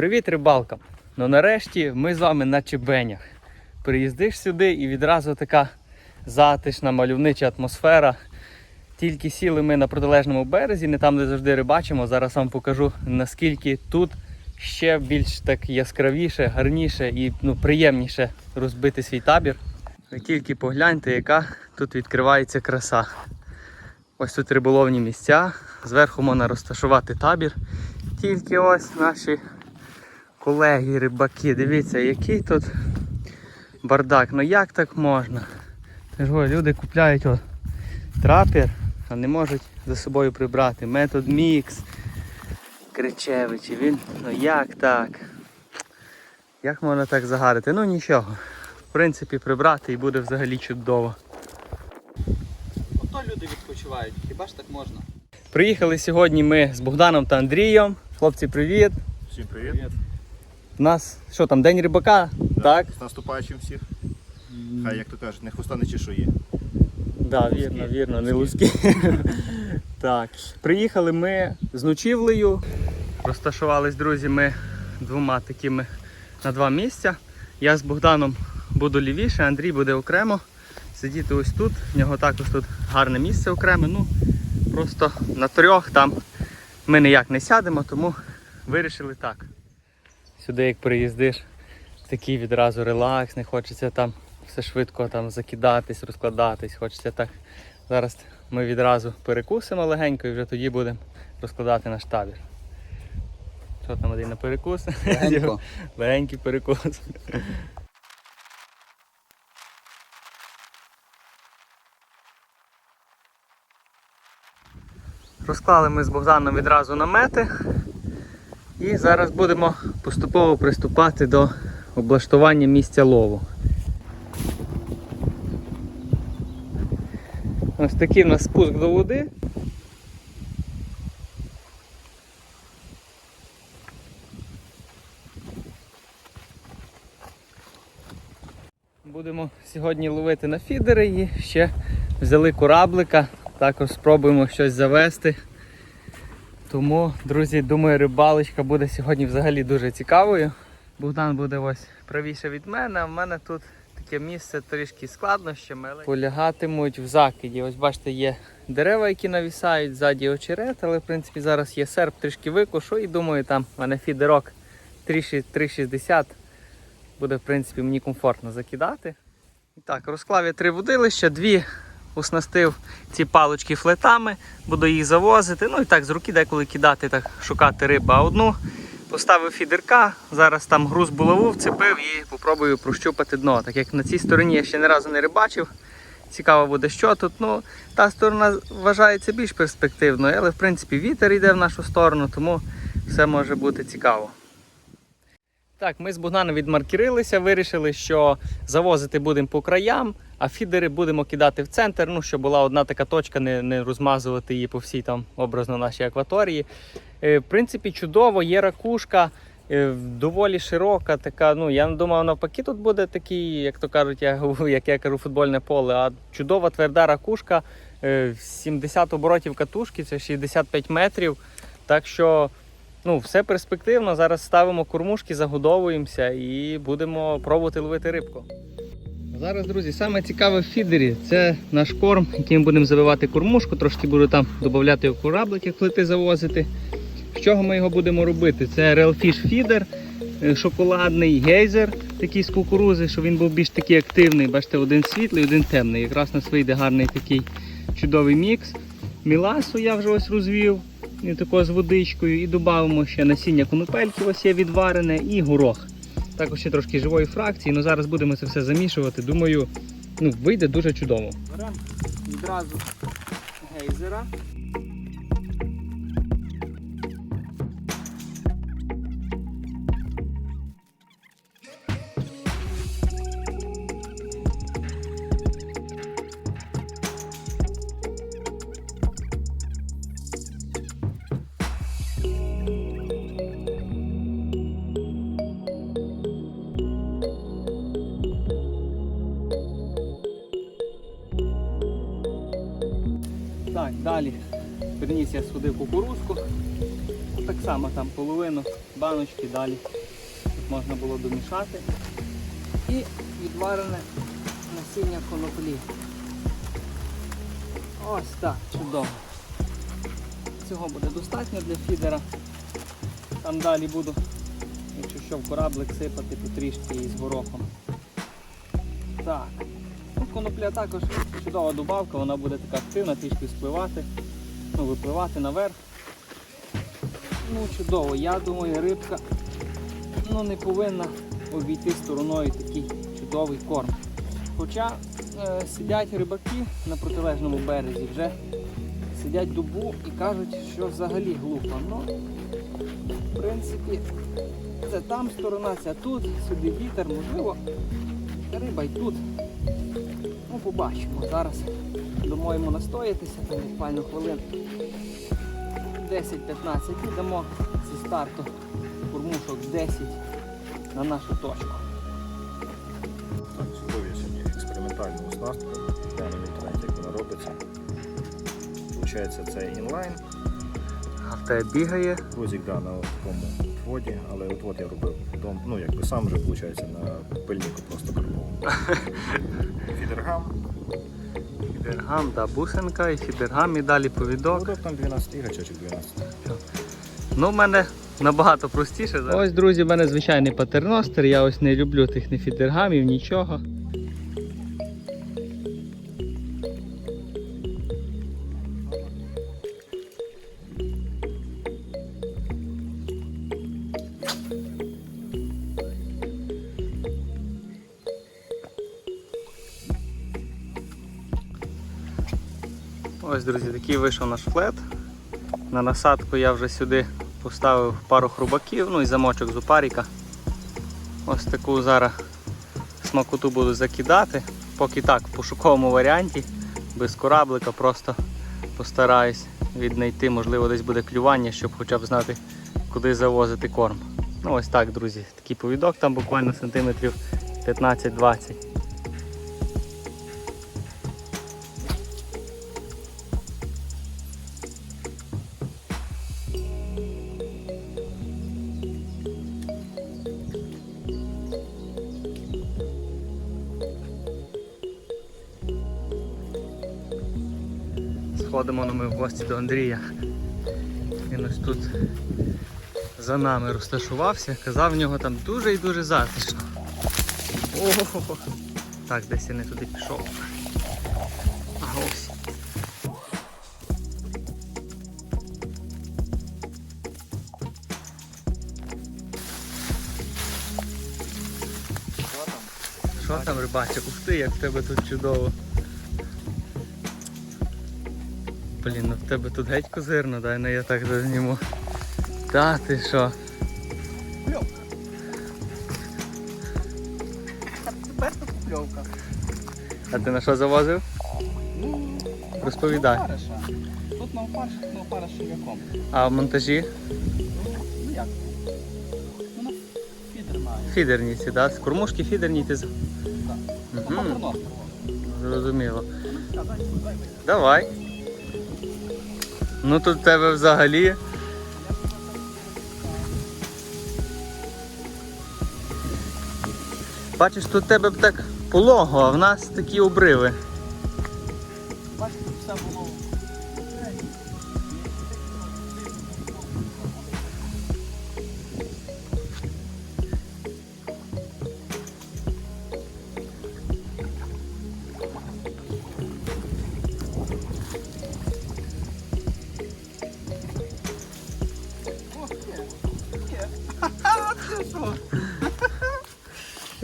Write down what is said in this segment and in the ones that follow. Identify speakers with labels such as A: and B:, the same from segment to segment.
A: Привіт, рибалкам! Ну нарешті ми з вами на чебенях. Приїздиш сюди і відразу така затишна, мальовнича атмосфера. Тільки сіли ми на протилежному березі, не там, де завжди рибачимо. Зараз вам покажу, наскільки тут ще більш так яскравіше, гарніше і ну, приємніше розбити свій табір. Ви тільки погляньте, яка тут відкривається краса. Ось тут риболовні місця, зверху можна розташувати табір. Тільки ось наші колеги, рибаки, дивіться, який тут бардак. Ну як так можна? Ти ж ой, люди купляють от трапер, а не можуть за собою прибрати. Метод мікс. Кричевичі, він. Ну як так? Як можна так загарити? Ну нічого. В принципі, прибрати і буде взагалі чудово.
B: Ото люди відпочивають, хіба ж так можна?
A: Приїхали сьогодні ми з Богданом та Андрієм. Хлопці, привіт!
C: Всім привіт.
A: У нас що там, день рибака? Так?
C: З наступаючим всіх. Хай, як то кажуть, не хвоста не чешує.
A: Да, вірно, вірно, не луски. так. Приїхали ми з ночівлею. Розташувались, друзі, ми двома такими на два місця. Я з Богданом буду лівіше, Андрій буде окремо. Сидіти ось тут. В нього також тут гарне місце окреме. Ну, просто на трьох там ми ніяк не сядемо, тому вирішили так. Сюди, як приїздиш, такий відразу релакс, не хочеться там все швидко там закидатись, розкладатись. Хочеться так. Зараз ми відразу перекусимо легенько і вже тоді будемо розкладати наш табір. Що там один на перекус?
B: Легенько.
A: Легенький перекус. Розклали ми з Богданом відразу намети. І зараз будемо поступово приступати до облаштування місця лову. Ось такий в нас спуск до води. Будемо сьогодні ловити на фідери і ще взяли кораблика, також спробуємо щось завести. Тому, друзі, думаю, рибалочка буде сьогодні взагалі дуже цікавою. Богдан буде ось правіше від мене, а в мене тут таке місце трішки складнощами. але Полягатимуть в закиді. Ось бачите, є дерева, які навісають, ззаді очерет, але в принципі зараз є серп, трішки викушу і думаю, там в мене фідерок 3,60 буде в принципі мені комфортно закидати. І так, розклав я три водилища, дві оснастив ці палочки флетами, буду їх завозити. Ну і так з руки деколи кидати, так шукати рибу. А одну поставив фідерка, зараз там груз булаву вцепив і попробую прощупати дно. Так як на цій стороні я ще ні разу не рибачив. Цікаво буде, що тут. Ну, та сторона вважається більш перспективною, але в принципі вітер йде в нашу сторону, тому все може бути цікаво. Так, ми з Богданом відмаркірилися, вирішили, що завозити будемо по краям, а фідери будемо кидати в центр, ну, щоб була одна така точка, не, не розмазувати її по всій там образно нашій акваторії. Е, в принципі, чудово, є ракушка, е, доволі широка, така. Ну, я думав, навпаки, тут буде такий, як то кажуть, я, як я кажу, футбольне поле, а чудова тверда ракушка, е, 70 оборотів катушки, це 65 метрів. Так що. Ну, все перспективно. Зараз ставимо кормушки, загодовуємося і будемо пробувати ловити рибку. Зараз, друзі, саме цікаве в фідері це наш корм, яким будемо забивати кормушку. Трошки буду там додати в кораблик, як плити завозити. З чого ми його будемо робити? Це Real Fish Feeder, е, шоколадний гейзер, такий з кукурузи, щоб він був більш такий активний. Бачите, один світлий, один темний. Якраз у нас вийде гарний такий чудовий мікс. Міласу я вже ось розвів і тако з водичкою. І додамо ще насіння конопельки, ось є відварене, і горох. Також ще трошки живої фракції. але зараз будемо це все замішувати. Думаю, ну, вийде дуже чудово.
B: Беремо відразу гейзера.
A: Сюди кукурузку. так само там половину баночки далі можна було домішати. І відварене насіння коноплі. Ось так, чудово. Цього буде достатньо для фідера. Там далі буду, якщо що, в кораблик сипати потрішки із горохом. Так. Ну, конопля також чудова добавка, вона буде така активна, трішки спливати, ну, випливати наверх. Ну, чудово, я думаю, рибка ну, не повинна обійти стороною такий чудовий корм. Хоча е, сидять рибаки на протилежному березі, вже сидять добу і кажуть, що взагалі глупо. Ну, в принципі, це там сторона, це тут, сюди вітер, можливо, риба й тут. Ну, побачимо. Зараз дамо йому настоятися, там буквально хвилин 10-15 і дамо зі старту кормушок 10 на нашу точку.
C: Так, зробив сьогодні експериментальну оснастку. Глянув в інтернеті, як вона робиться. Получається, це інлайн.
A: А бігає.
C: Возик да, на такому отводі, але отвод я робив вдома. Ну, якби сам вже, виходить, на пильнику просто карбову. Фідергам.
A: Фідергам, бусинка і фідергам і далі повідок.
C: Ну, там 12 і гачочок 12.
A: Ну, в мене набагато простіше. зараз. Ось, друзі, в мене звичайний патерностер. Я ось не люблю тих нефідергамів, нічого. Такий вийшов наш флет. На насадку я вже сюди поставив пару хрубаків, ну і замочок з. Ось таку зараз смакоту буду закидати. Поки так, в пошуковому варіанті, без кораблика, просто постараюсь віднайти, можливо, десь буде клювання, щоб хоча б знати, куди завозити корм. Ну ось так, друзі, такий повідок там буквально сантиметрів 15-20. Сходимо ну, ми в гості до Андрія. Він ось тут за нами розташувався. Казав, в нього там дуже і дуже затишно. Ого! Так, десь я не туди пішов. А ось. Що там, рибачик? Ух ти, як в тебе тут чудово. Блін, ну в тебе тут геть козирно, дай ну я так зазніму. Та ти що?
B: Тепер тут кльовка.
A: А ти на що завозив?
B: Ну,
A: Розповідай.
B: на опариша. Тут на опариш, на опариш яком.
A: А в монтажі
B: Ну як? Ну, на фідер має.
A: фідерні ці, да? З кормушки фідерні ти з-
B: Так.
A: Мгм.
B: Ну.
A: Зрозуміло.
B: Так, дай.
A: Давай. Ну тут тебе взагалі. Бачиш, тут тебе б так полого, а в нас такі обриви.
B: Бачиш, тут все було.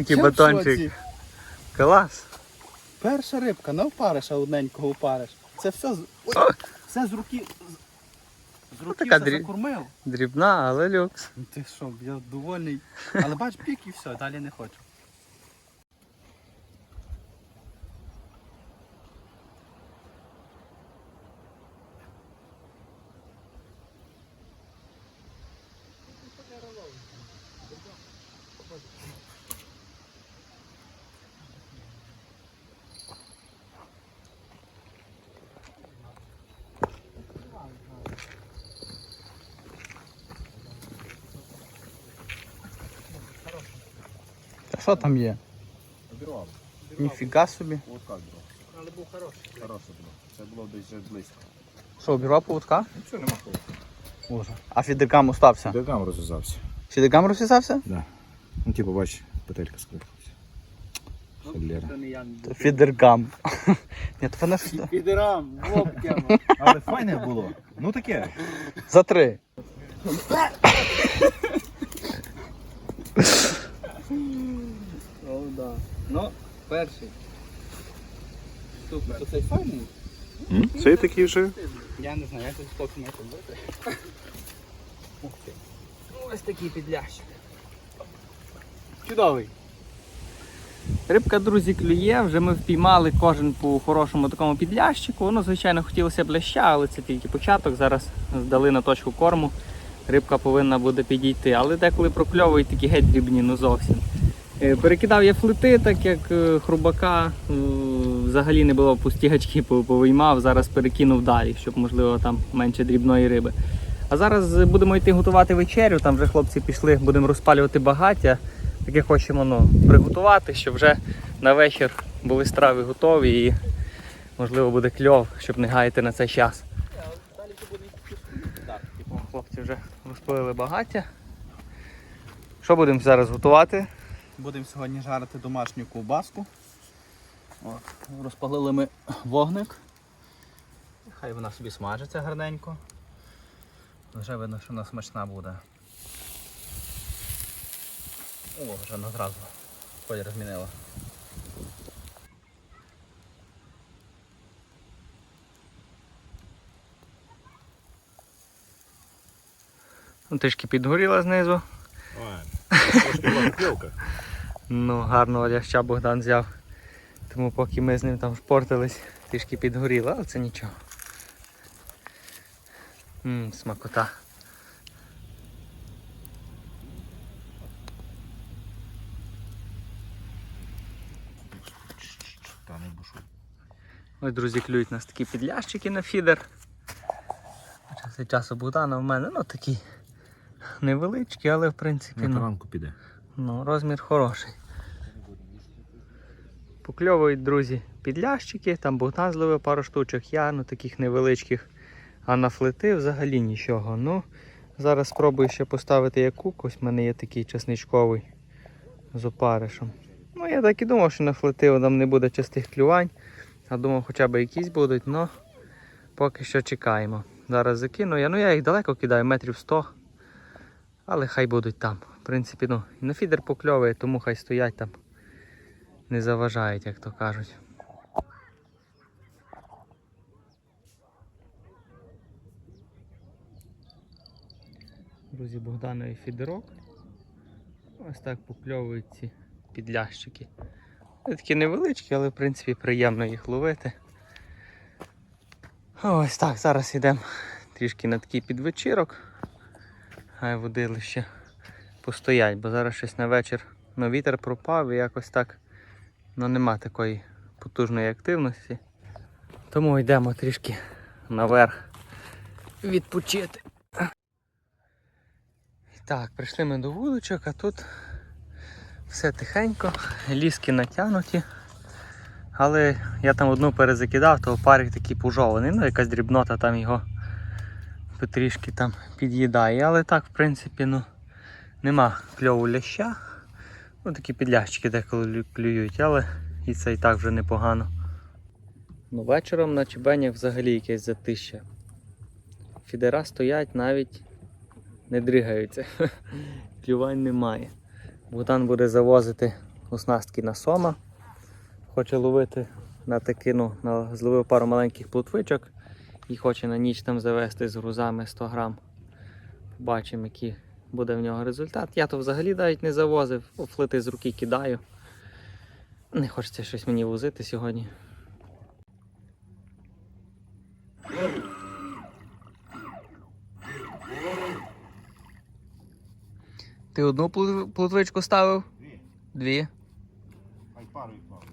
A: Який
B: Я в
A: батончик. Клас.
B: Перша рибка, не впариш, а одненького впариш. Це все з. Ой,
A: О!
B: все з руки. З руки
A: така
B: все
A: дрі-
B: закормив.
A: Дрібна, але люкс.
B: Ну ти що, я довольний. Але бач, пік і все, далі не хочу. Що там є?
C: Обірвав.
B: Ніфіга собі.
C: Поводка обірвав.
A: Але був хороший.
C: Хороше було. Це було десь близько.
B: Що, обірвав поводка?
C: Нічого нема поводка.
B: Боже. А фідеркам остався?
C: Дегам розв'язався.
B: Фідеркам розсісався?
C: Да. Ну, типу, бач, петелька скрипнулася. Холєра.
B: То Фідеркам. Ні, то вона щось...
A: Підерам.
C: Але файне було. Ну таке.
B: За три.
A: О, да. Ну, перший. Супер.
B: То цей файний?
C: Це такий вже.
B: Я не знаю, як тут хлопці має бути. Ух ти.
A: Ось такий підлящик. Чудовий. Рибка, друзі, клює, вже ми впіймали кожен по хорошому такому підлящику. Ну, звичайно, хотілося б ляща, але це тільки початок. Зараз здали на точку корму. Рибка повинна буде підійти. Але деколи прокльовують такі геть дрібні, ну зовсім. Е, Перекидав я флити, так як е, хрубака взагалі не було пусті гачки повиймав. Зараз перекинув далі, щоб можливо там менше дрібної риби. А зараз будемо йти готувати вечерю. Там вже хлопці пішли, будемо розпалювати багаття. Таке хочемо ну, приготувати, щоб вже на вечір були страви готові і можливо буде кльов, щоб не гаяти на цей час. О, Хлопці вже розпалили багаття. Що будемо зараз готувати?
B: Будемо сьогодні жарити домашню ковбаску. От, розпалили ми вогник. Хай вона собі смажиться гарненько. Вже видно, що вона смачна буде. О, вже одразу колір змінила.
A: Ну, Трішки підгоріла знизу.
C: Трошки була.
A: Ну, гарного ляща Богдан взяв. Тому поки ми з ним там шпортились, трішки підгоріло, але це нічого. Ммм, смакота.
C: Та.
A: Ось, друзі, клюють нас такі підлящики на фідер. Час часу Богдана в мене, ну такі невеличкі, але в принципі
C: На
A: ну,
C: таранку піде.
A: Ну, розмір хороший. Покльовують, друзі, підлящики, там Богдан зловив пару штучок, я ну таких невеличких. А на флети взагалі нічого. Ну, зараз спробую ще поставити якук. Ось в мене є такий часничковий з опаришем. Ну, я так і думав, що на флети там не буде частих клювань. Я думав, хоча б якісь будуть, але поки що чекаємо. Зараз закину я. Ну я їх далеко кидаю, метрів 100. Але хай будуть там. В принципі, ну, і на фідер покльовує, тому хай стоять там. Не заважають, як то кажуть. Друзі, Богданові фідерок. Ось так покльовують ці підлящики. Вони такі невеличкі, але в принципі приємно їх ловити. Ось так, зараз йдемо трішки на такий підвечірок. Хай водилище постоять, бо зараз щось на вечір ну, вітер пропав і якось так ну, нема такої потужної активності. Тому йдемо трішки наверх відпочити. Так, прийшли ми до вуличок, а тут все тихенько, ліски натягнуті. Але я там одну перезакидав, то парик такий пужований, ну якась дрібнота там його потрішки там під'їдає. Але так, в принципі, ну, нема кльову ляща. Ну такі підлящики деколи клюють, але і це і так вже непогано. Ну, вечором на чебенях взагалі якесь затища. Фідера стоять навіть не дригаються. Клювань немає. Богдан буде завозити оснастки на сома. Хоче ловити на таки, ну, на, зловив пару маленьких плотвичок і хоче на ніч там завести з грузами 100 грам. Побачимо, який буде в нього результат. Я то взагалі навіть не завозив, флити з руки кидаю. Не хочеться щось мені возити сьогодні. Ти одну плотвичку ставив?
C: Дві.
A: Дві.
C: Хай пару їх плавають.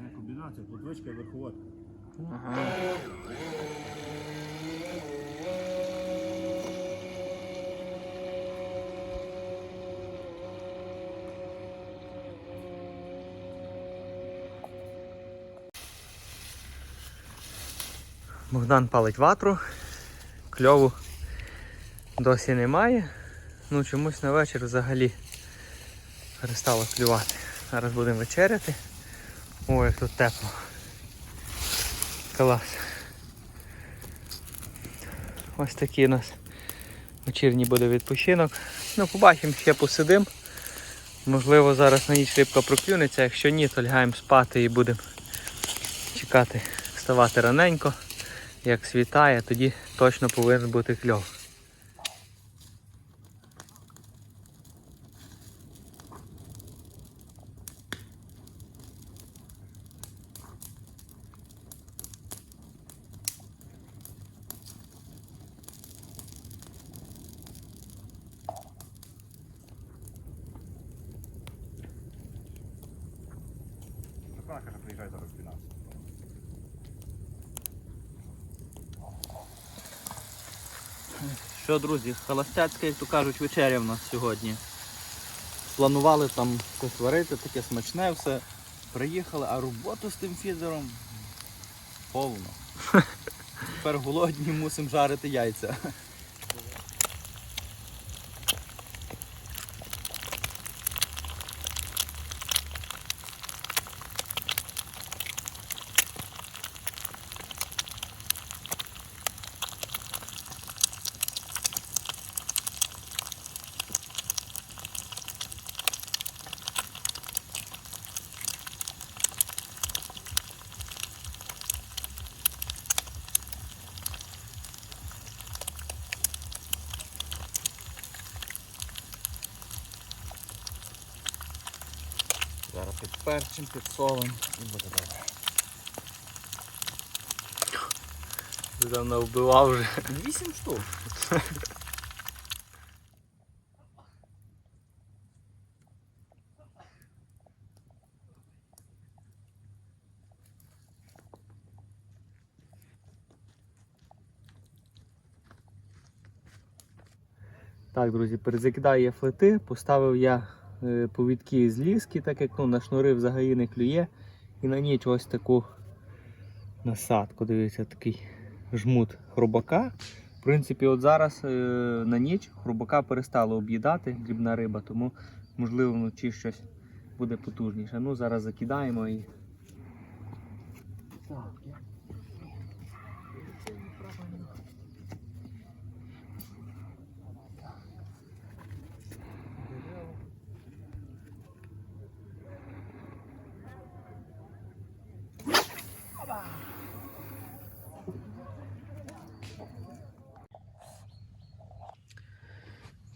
C: Не комбінація, плотвичка і верховодка.
A: Ага. Богдан палить ватру, кльову досі немає. Ну чомусь на вечір взагалі перестало клювати. Зараз будемо вечеряти. Ой, як тут тепло. Клас. Ось такий у нас вечірній буде відпочинок. Ну, побачимо, ще посидимо. Можливо, зараз на ніч рибка проклюнеться. Якщо ні, то лягаємо спати і будемо чекати, вставати раненько. Як світає, тоді точно повинен бути кльов.
C: Каже, приїжджай зараз в 12.
B: Що, друзі, холостяцька, як то кажуть, вечеря в нас сьогодні. Планували там щось варити, таке смачне все. Приїхали, а роботу з тим фідером повно. Тепер голодні мусимо жарити яйця. Підперчим, підсолим і буде добре.
A: Ти там навбивав вже.
B: Вісім штук.
A: Так, друзі, перезакидаю я флети, поставив я повідки з ліски, так як ну, на шнури взагалі не клює. І на ніч ось таку насадку. Дивіться, такий жмут хробака. В принципі, от зараз е, на ніч хробака перестало об'їдати дрібна риба, тому можливо вночі щось буде потужніше. Ну, зараз закидаємо і. Так,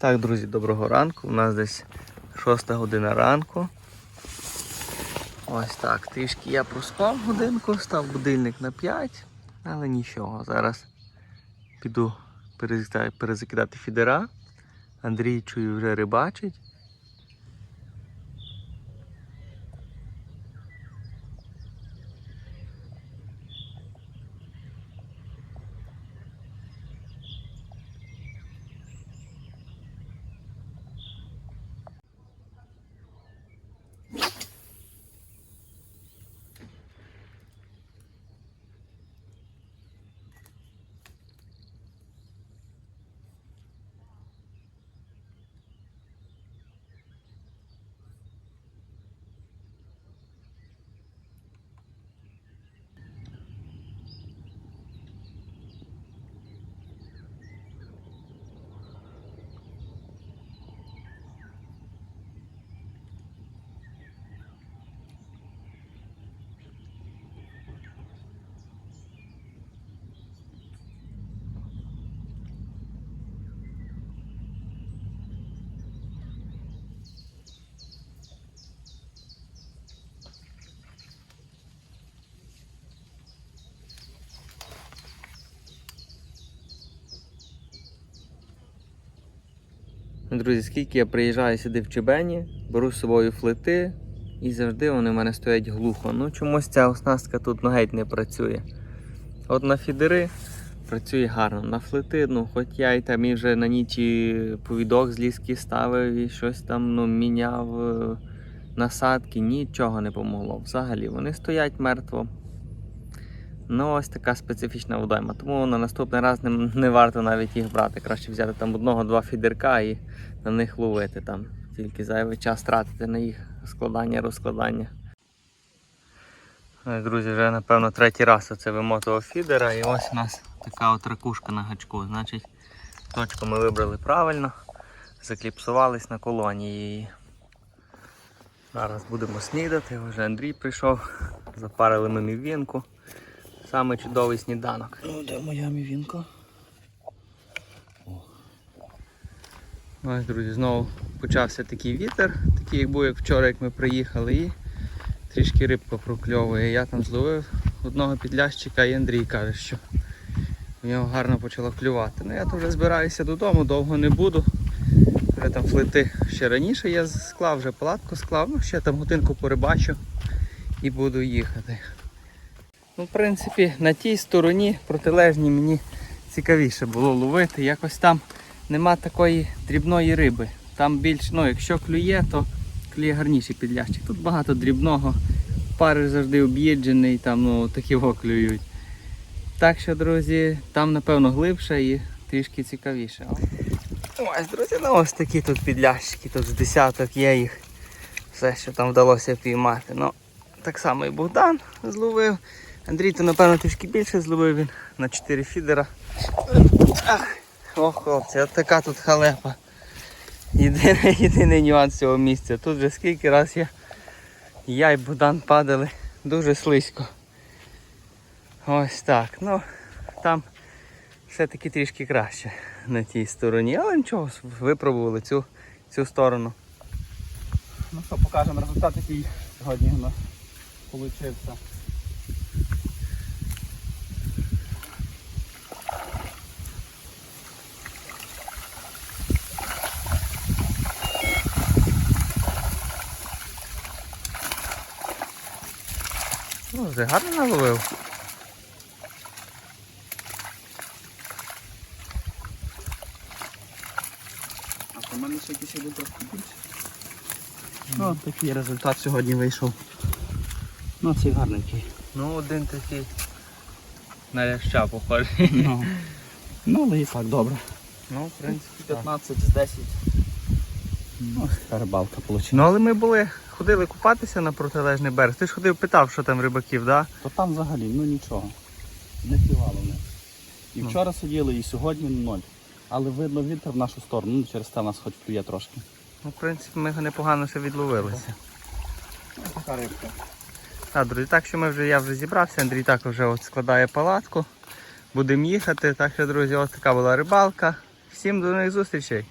A: Так, друзі, доброго ранку. У нас десь 6 година ранку. Ось так. Трішки я проспав годинку, став будильник на 5, але нічого. Зараз піду перезакидати, фідера. Андрій чую вже рибачить. Друзі, скільки я приїжджаю сюди в Чебені, беру з собою флети і завжди вони в мене стоять глухо. Ну чомусь ця оснастка тут ну, геть не працює. От на фідери працює гарно. На флети, ну хоч я і там і вже на ніч повідок з ліски ставив і щось там ну, міняв е, насадки, нічого не помогло. Взагалі вони стоять мертво. Ну, ось така специфічна водойма. Тому на наступний раз не, не варто навіть їх брати. Краще взяти там одного-два фідерка і на них ловити там. Тільки зайвий час тратити на їх складання, розкладання. Друзі, вже напевно третій раз оце вимотував фідера і ось у нас така от ракушка на гачку. Значить, точку ми вибрали правильно, закліпсувались на колонії. Зараз будемо снідати, вже Андрій прийшов, запарили ми мівінку. Саме чудовий сніданок.
B: Ну, де моя мівінка?
A: Ось, друзі, знову почався такий вітер, такий як був як вчора, як ми приїхали, і трішки рибка прокльовує. Я там зловив одного підлящика і Андрій каже, що в нього гарно почало клювати. Ну я то вже збираюся додому, довго не буду. Вже там флити ще раніше я склав, вже палатку склав, ну ще там годинку порибачу і буду їхати. Ну, в принципі, на тій стороні протилежній мені цікавіше було ловити. Якось там нема такої дрібної риби. Там більш, ну, якщо клює, то клює гарніший підлящик. Тут багато дрібного, пари завжди об'їджений, там ну, такі клюють. Так що, друзі, там напевно глибше і трішки цікавіше. Ось, друзі, ну ось такі тут підлящики, тут з десяток є їх. Все, що там вдалося піймати. Ну, так само і Богдан зловив. Андрій, то напевно трішки більше зловив він на 4 фідера. Ах, о, хлопці, от така тут халепа. Єдиний, єдиний нюанс цього місця. Тут вже скільки раз я, я і Богдан падали дуже слизько. Ось так. Ну, там все-таки трішки краще на тій стороні, але нічого, випробували цю, цю сторону.
B: Ну що, покажемо результат, який сьогодні у нас получився.
A: Вже гарно наловив.
B: А у мене ще якийсь один трошки більше. Ну, от такий результат сьогодні вийшов. Ну, цей гарненький.
A: Ну, один такий на ляща похожий.
B: Ну, ну але і так добре.
A: Ну, в принципі, так.
B: 15 з 10. Ну, рибалка вийшла.
A: Ну, але ми були, ходили купатися на протилежний берег. Ти ж ходив, питав, що там рибаків, да?
B: То там взагалі ну нічого. Не в них. І
A: Ну.
B: вчора сиділи, і сьогодні ноль. Але видно вітер в нашу сторону, ну через те нас хоч клює трошки.
A: Ну, в принципі, ми його непогано ще відловилися.
B: Така рибка.
A: Так, друзі, так що ми вже, я вже зібрався, Андрій також вже от складає палатку. Будемо їхати. Так що, друзі, ось така була рибалка. Всім до нових зустрічей.